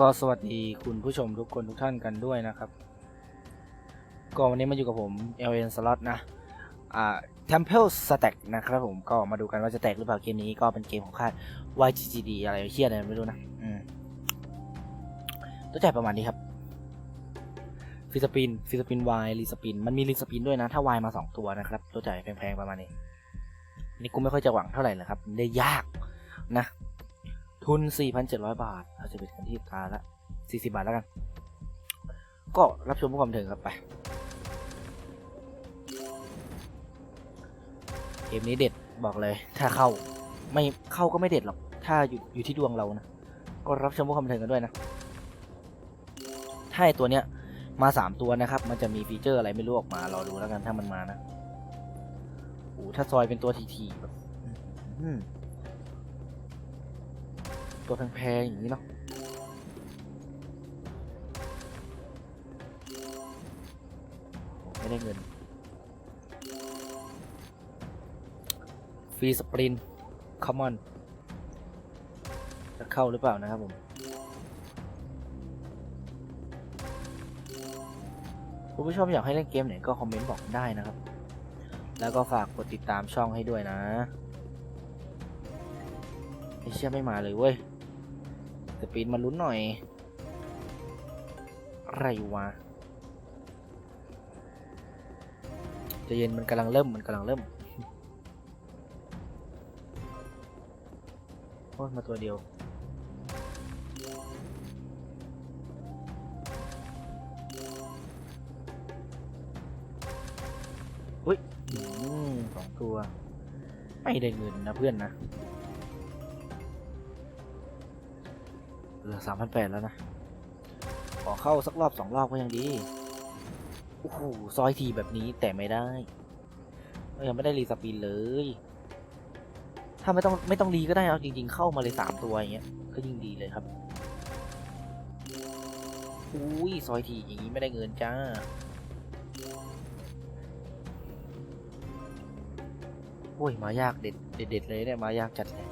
ก็สวัสดีคุณผู้ชมทุกคนทุกท่านกันด้วยนะครับ ก็วันนี้มาอยู่กับผม LN Slot นะ อ่า Temple Stack นะครับผมก็มาดูกันว่าจะแตกหรือเปล่าเกมนี้ก็เป็นเกมของค่าย YGGD อะไรเชี่ยอะไรไม่รู้นะอืมตัวจ่ายประมาณนี้ครับฟิสปินฟิสปิน Y รีสปินมันมีรีสปินด้วยนะถ้า Y มา 2 ตัวนะครับ ตัวจ่ายแพงๆประมาณนี้ นี่กูไม่ค่อยจะหวังเท่าไหร่เลยครับ ได้ยากนะ ทุน 4,700 บาทเราจะเป็นกันที่ตาละ 40 บาทแล้วกัน ก็รับชมผู้ความเถิงครับไป เกมนี้เด็ดบอกเลย ถ้าเข้าไม่เข้าก็ไม่เด็ดหรอก ถ้าอยู่อยู่ที่ดวงเรานะ ก็รับชมผู้ความบันเทิงกันด้วยนะ ถ้าไอตัวเนี้ยมาสามตัวนะครับ มันจะมีฟีเจอร์อะไรไม่รู้ออกมารอดูแล้วกันถ้ามันมานะโอ้ถ้าซอยเป็นตัวทีๆแบบ ตัวแพงๆอย่างนี้เนาะไม่ได้เงิน ฟรีสปรินคอมมอน จะเข้าหรือเปล่านะครับผมคุณผู้ชมอยากให้เล่นเกมไหนก็คอมเมนต์บอกได้นะครับ แล้วก็ฝากกดติดตามช่องให้ด้วยนะไอเชี่ยไม่มาเลยเว้ย สปีดมาลุ้นหน่อย อะไรวะจะเย็นมันกำลังเริ่มมันกำลังเริ่มโอ้มาตัวเดียวอุ้ยสองตัว ไม่ได้เงินนะเพื่อนนะ เหลือสามพันแปดแล้วนะ ขอเข้าสักรอบสองรอบก็ยังดี โอ้โห ซอยทีแบบนี้แต่ไม่ได้ ยังไม่ได้รีสปินเลย ถ้าไม่ต้องไม่ต้องรีก็ได้เอาจริง ๆ เข้ามาเลยสามตัวอย่างเงี้ย ก็ยิ่งดีเลยครับ อุ้ย ซอยทีอย่างนี้ไม่ได้เงินจ้าโอ้ย มายากเด็ดเด็ดเด็ดเลยเนี่ย มายากจัดเลย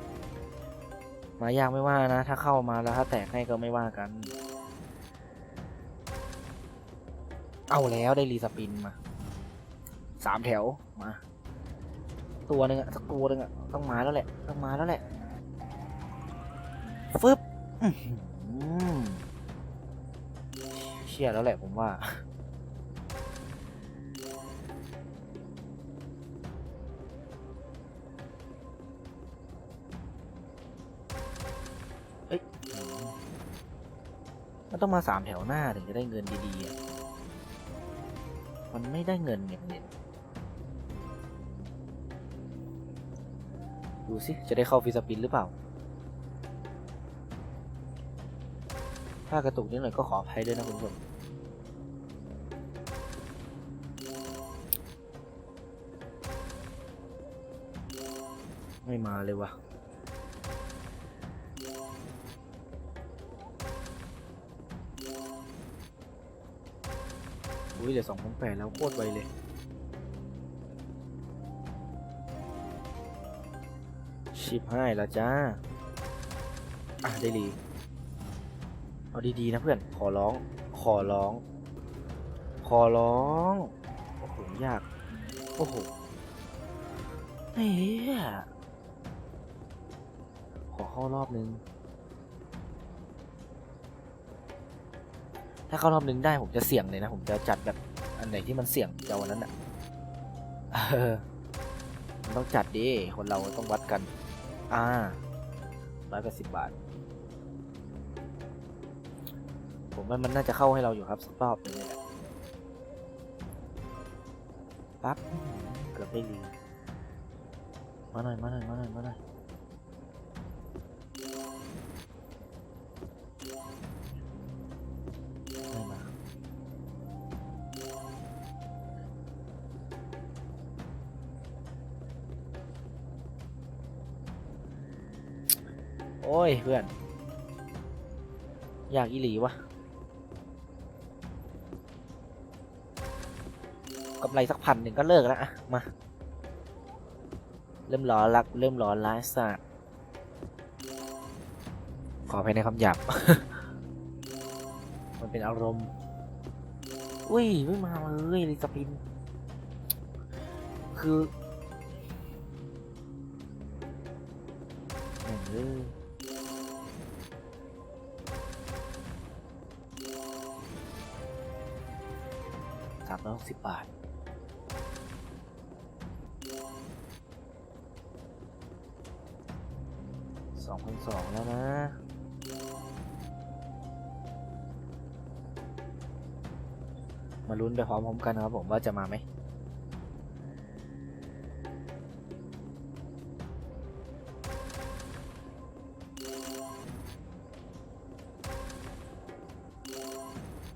มายากไม่ว่านะ ถ้าเข้ามาแล้วถ้าแตกให้ก็ไม่ว่ากัน เอาแล้วได้รีสปินมาสามแถวมา ตัวหนึ่งอะสักตัวหนึ่งอะต้องมาแล้วแหละต้องมาแล้วแหละฟึบเชี่ยแล้วแหละผมว่า มันต้องมาสามแถวหน้าถึงจะได้เงินดีๆอะมันไม่ได้เงินเนี่ยเนี่ยดูสิ จะได้เข้าฟิสปินหรือเปล่า ถ้ากระตุกนิดหน่อยก็ขออภัยด้วยนะคุณผู้ชมไม่มาเลยวะ อุ้ยเหลือสองพันแปดแล้วโคตรไวเลย ชิปให้แล้วจ้า อะได้ดีเอาดีๆนะเพื่อน ขอร้อง ขอร้อง ขอร้อง โอ้โห ยาก โอ้โหเฮ้ยขอเข้ารอบนึง ถ้าเข้ารอบนึงได้ผมจะเสี่ยงเลยนะ ผมจะจัดแบบอันไหนที่มันเสี่ยงจะเอาวันนั้นอะมันต้องจัดดิคนเราต้องวัดกัน อ่าร้อยแปดสิบบาท ผมว่ามันน่าจะเข้าให้เราอยู่ครับสักรอบนึงเลยแหละปั๊บเกือบได้ลีมาหน่อยมาหน่อยมาหน่อยมาหน่อย อ้ย เพื่อน อยากอีหลีวะกำไรสักพันหนึ่งก็เลิกแล้วอะมา เริ่มร้อนลักเริ่มร้อนล้าสัตว์ขอไปในคำหยาบ มันเป็นอารมณ์ อุ้ย ไม่มาเลยลิสปิน คือแม่งเอ้ยสามร้อ ยหกสิบบาท สองพันสองแล้วนะมาลุ้นไปพร้อมๆกันนะครับผมว่าจะมาไหม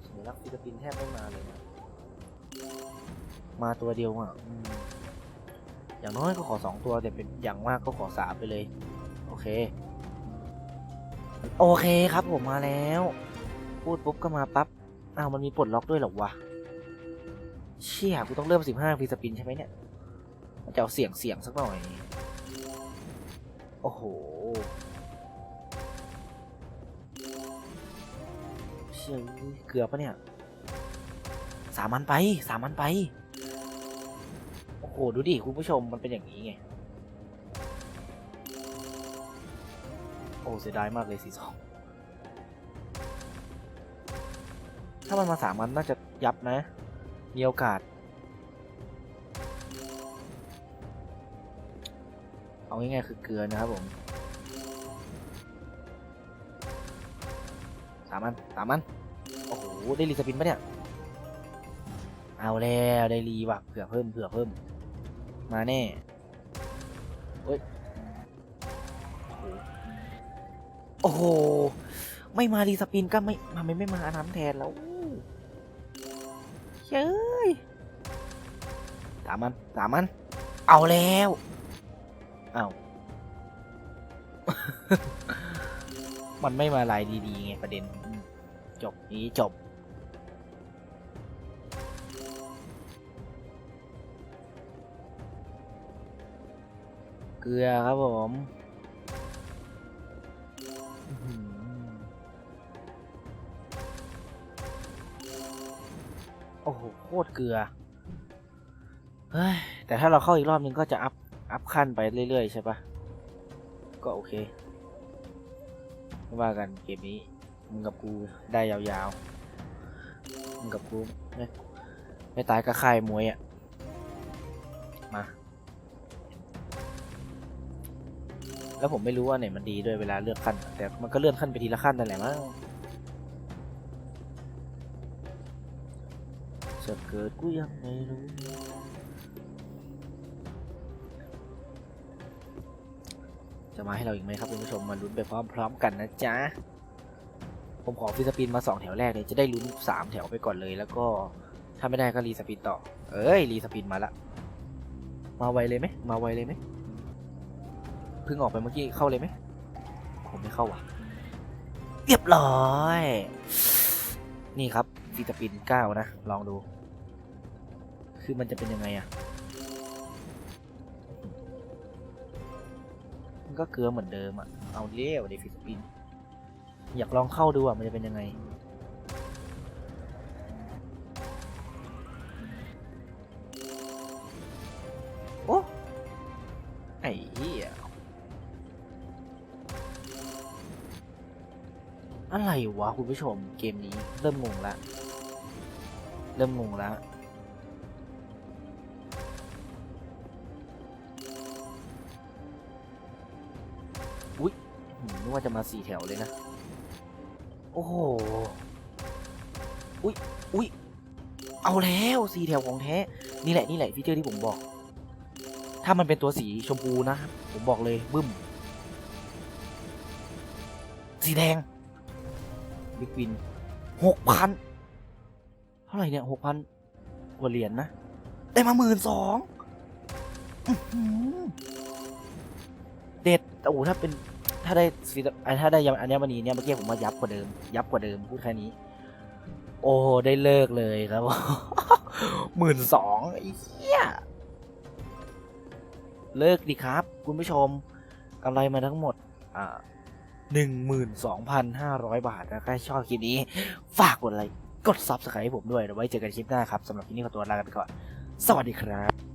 สัญลักษณ์ฟิลิปปินส์แทบไม่มาเลยนะ มาตัวเดียวอะอย่างน้อยก็ขอสองตัวแต่เป็นอย่างมากก็ขอสามไปเลย โอเค โอเคครับผมมาแล้ว พูดปุ๊บก็มาปั๊บอ้าวมันมีปลดล็อกด้วยเหรอวะเชี่ยกูต้องเริ่มสิบห้าฟีสปินใช่ไหมเนี่ยมันจะเอาเสียงเสียงสักหน่อย โอ้โหเชี่ยเกือบปะเนี่ยสามันไปสามันไป โอ้โห ดูดิ คุณผู้ชมมันเป็นอย่างนี้ไง โอ้เสียดายมากเลยสีสองถ้ามันมาสามมันน่าจะยับนะ มีโอกาส เอาง่ายๆคือเกลือนะครับผมสามอันสามอัน โอ้โห ได้รีสปินปะเนี่ย เอาแล้วได้รีว่ะเผื่อเพิ่มเผื่อเพิ่ม มาแน่เฮ้ยโอ้โห ไม่มารีสปินก็ไม่ทำไมไม่มาอันนั้นแทนแล้วเย้ยสามมันสามมัน เอาแล้วเอามันไม่มาลายดีๆไงประเด็น จบนี้จบ เกลือครับผมโอ้โหโคตรเกลือ เฮ้ย แต่ถ้าเราเข้าอีกรอบนึงก็จะอัพ อัพขั้นไปเรื่อย ๆ ใช่ปะ ก็โอเคไม่ว่ากันเกมนี้ มึงกับกูได้ยาวๆ มึงกับกู ไม่ไม่ตายก็ค่ายมวยอะ่ะ มา แล้วผมไม่รู้ว่าไหนมันดีด้วยเวลาเลือกขั้น แต่มันก็เลื่อนขั้นไปทีละขั้นนั่นแหละมั้งจะเกิดกูยังไม่รู้จะมาให้เราอีกไหมครับคุณผู้ชมมาลุ้นไปพร้อมๆกันนะจ๊ะผมขอฟรีสปินมาสองแถวแรกเลยจะได้ลุ้นสามแถวไปก่อนเลย แล้วก็ถ้าไม่ได้ก็รีสปินต่อ เอ้ยรีสปินมาละ มาไวเลยไหมมาไวเลยไหม พิ่งออกไปเมื่อกี้เข้าเลยไหมผมไม่เข้าว่ะ เรียบร้อย นี่ครับฟรีสปินเก้านะ ลองดู คือมันจะเป็นยังไงอะมันก็เกลือเหมือนเดิมอะเอาเลี้ยวเดฟิสปิน อยากลองเข้าดูอะมันจะเป็นยังไง อะไรวะคุณผู้ชมเกมนี้เริ่มงงละเริ่มงงละอุ๊ยหืมนึกว่าจะมาสี่แถวเลยนะ โอ้โหอุ๊ยอุ๊ยเอาแล้วสี่แถวของแท้ นี่แหละนี่แหละฟีเจอร์ที่ผมบอก ถ้ามันเป็นตัวสีชมพูนะ ผมบอกเลยบึ้ม สีแดง บิ๊กวินหกพันเท่าไหร่เนี่ยหกพันกว่าเหรียญนะได้มาหมื่นสองเด็ดโอ้โหถ้าเป็นถ้าได้ฟีถ้าได้อัญมณีเนี่ยเมื่อกี้ผมว่ายับกว่าเดิม ยับกว่าเดิมพูดแค่นี้ โอ้ได้เลิกเลยครับหมื่นสองไอ้เหี้ยเลิกดีครับ คุณผู้ชมกำไรมาทั้งหมด อ่า 12,500 บาทนะใครชอบคลิปนี้ ฝากกดไลค์กด Subscribe ให้ผมด้วยเดี๋ยวไว้เจอกันคลิปหน้าครับสำหรับคลิปนี้ขอตัวลากันไปก่อน สวัสดีครับ